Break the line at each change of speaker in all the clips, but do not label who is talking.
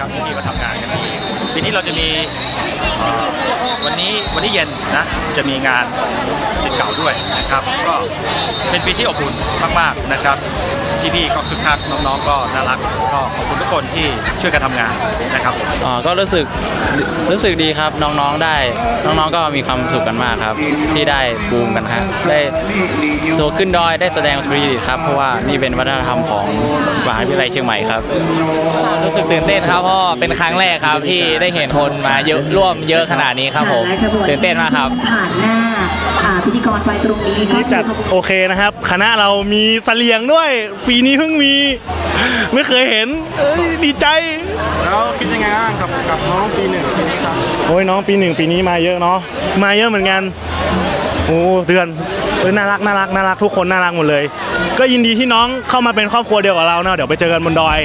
น้องๆก็น่ารักดีนะครับพี่ๆก็ทำงานกันดีปีนี้เราจะมี วันนี้วันนี้เย็นนะจะมีงานของศิษย์เก่าด้วยนะครับ ก็เป็นปีที่อบอุ่นมากๆนะครับพี่ๆก็คึกคักน้องๆก็น่ารักก็ขอบคุณทุกคนที่ช่วยกันทำงานนะครับ
อ๋อก็รู้สึกรู้สึกดีครับน้องๆได้น้องๆก็มีความสุขกันมากครับ ที่ได้บูมกันครับได้โชว์ขึ้นดอยได้แสดงสปิริตครับเพราะว่านี่เป็นวัฒนธรรมของมหาวิทยาลัยเชียงใหม่ครับ
รู้สึกตื่นเต้นครับเพราะว่าเป็นครั้งแรกครับที่ได้เห็นคนมาเยอะร่วมเยอะขนาดนี้ครับผม
และขบวน
ตื่นเต้นมากครับ
ผ่านหน้าอ่าพิธีกรไฟตรงนี้ก็
นี่จัดโอเคนะครับ คณะเรามีเสลียงด้วย ปีนี้เพิ่งมี ไม่เคยเห็นเอ้ยดีใจ
แล้วคิดยังไงบ้างกับกับน้องปีหนึ่งปีนี้ครับ
โอ้ยน้องปีหนึ่งปีนี้มาเยอะเนาะมาเยอะเหมือนกันโอ้เดือนเออน่ารักน่ารักน่ารักทุกคนน่ารักหมดเลย ก็ยินดีที่น้องเข้ามาเป็นครอบครัวเดียวกับเราเนาะเดี๋ยวไปเจอกันบนดอย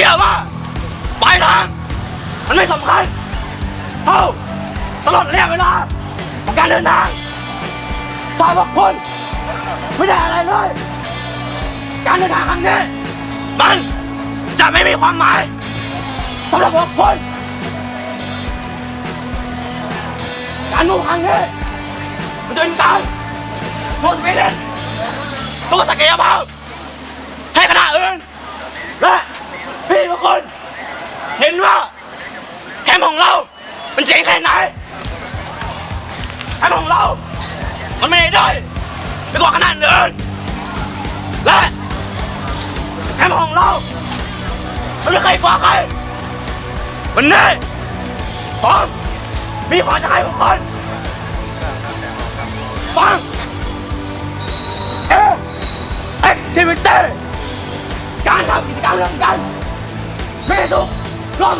เชื่อว่าปลายทางมันไม่สำคัญเท่าตลอดระยะเวลาของการเดินทางสาวกคนไม่ได้อะไรเลย การเดินทางครั้งนี้มันจะไม่มีความหมายสำหรับพวกคนการมุ่งครั้งนี้มันจะเป็นการโพสต์ไปล่นตัวศักยภาพให้คณะอื่นและ ทุกคน เห็นว่าแคมของเรา มันเจ๋งแค่ไหนแคมของเรา มันไม่ได้ด้อยไปกว่าคณะอื่นและแคมของเรา มันไม่เคยกว่าใครวันนี้ผมมีความจะให้ทุกคนฟังเอแอคทิวิตี้การทำกิจกรรมร่วมกัน มีทุกข์ร่วม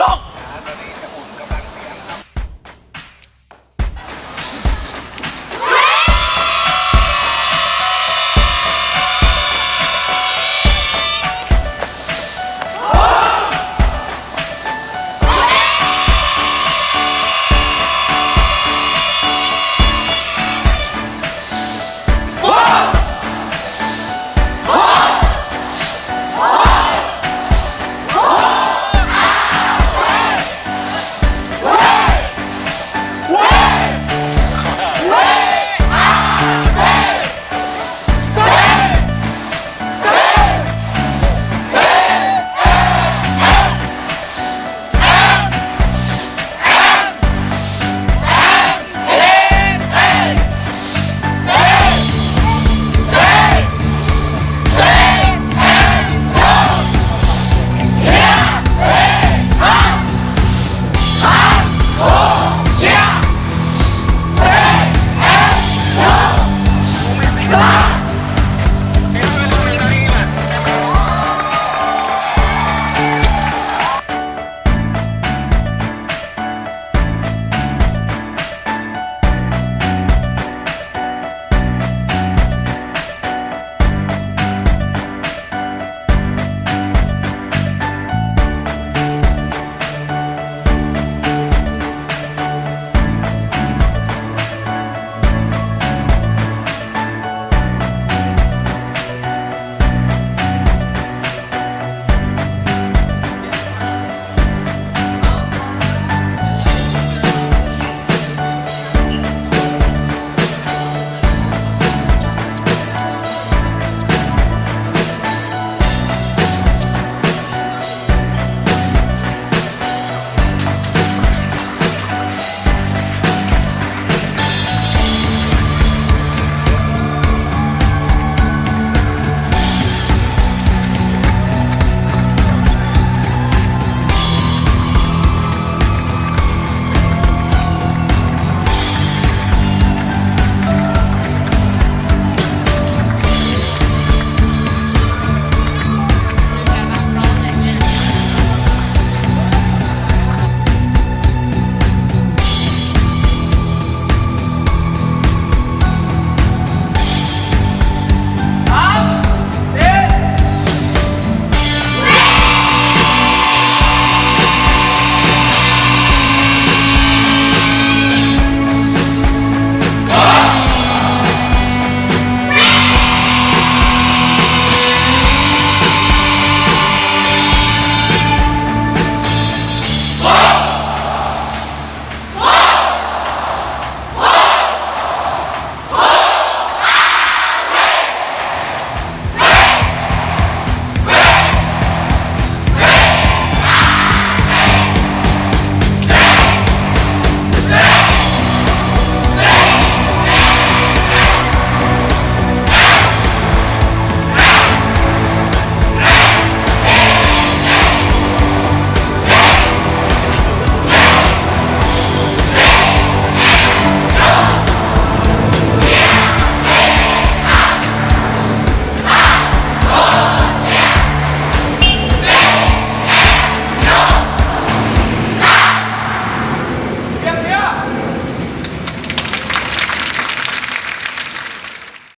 ทุ